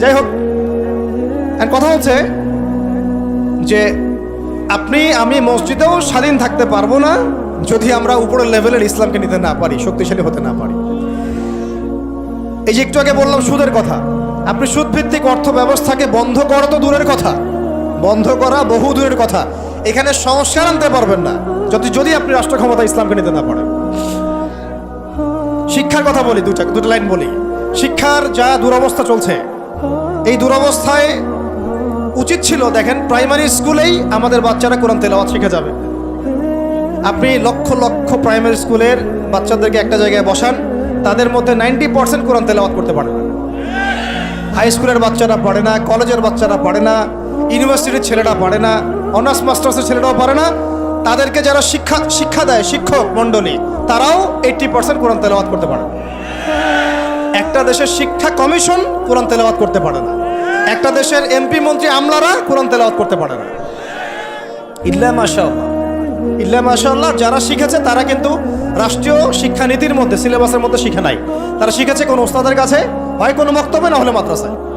যাই হোক আর কথা হচ্ছে যে আপনি, আমি মসজিদেও স্বাধীন থাকতে পারব না যদি আমরা উপরের লেভেলের ইসলামকে নিতে না পারি, শক্তিশালী হতে না পারি। এই যে একটু আগে বললাম সুদের কথা, আপনি সুদ ভিত্তিক অর্থ ব্যবস্থাকে বন্ধ করা তো দূরের কথা, বন্ধ করা বহু দূরের কথা। এখানে সংস্কার আনতে পারবেন না, যদি যদি আপনি রাষ্ট্র ক্ষমতা ইসলামকে নিতে না পারেন। শিক্ষার কথা বলি দুটা দুটো লাইন বলি। শিক্ষার যা দুরবস্থা চলছে এই দুরবস্থায় উচিত ছিল, দেখেন প্রাইমারি স্কুলেই আমাদের বাচ্চারা কোরআন তেলাওয়াত শিখে যাবে। আপনি লক্ষ লক্ষ প্রাইমারি স্কুলের বাচ্চাদেরকে একটা জায়গায় বসান, তাদের মধ্যে নাইনটি পার্সেন্ট কোরআন তেলাওয়াত করতে পারে না। হাই স্কুলের বাচ্চারা পড়ে না, কলেজের বাচ্চারা পড়ে না ইউনিভার্সিটির ছেলেরা পড়ে না অনার্স মাস্টার্সের ছেলেরাও পারে না। তাদেরকে যারা শিক্ষা শিক্ষা দেয়, শিক্ষক মণ্ডলী, তারাও এইট্টি পার্সেন্ট কোরআন তেলাওয়াত করতে পারে একটা দেশের শিক্ষা কমিশন কোরআন তেলাওয়াত করতে পারে না। একটা দেশের এমপি মন্ত্রী আমলারা কোরআন তেলাওয়াত করতে পারে না। ইল্লা মাশাআল্লাহ। ইল্লা মাশাআল্লাহ যারা শিখেছে তারা কিন্তু রাষ্ট্রীয় শিক্ষানীতির মধ্যে সিলেবাসের মধ্যে শিখে নাই। তারা শিখেছে কোন ওস্তাদের কাছে হয় কোনো বক্তব্যে না হলে মাদ্রাসায়।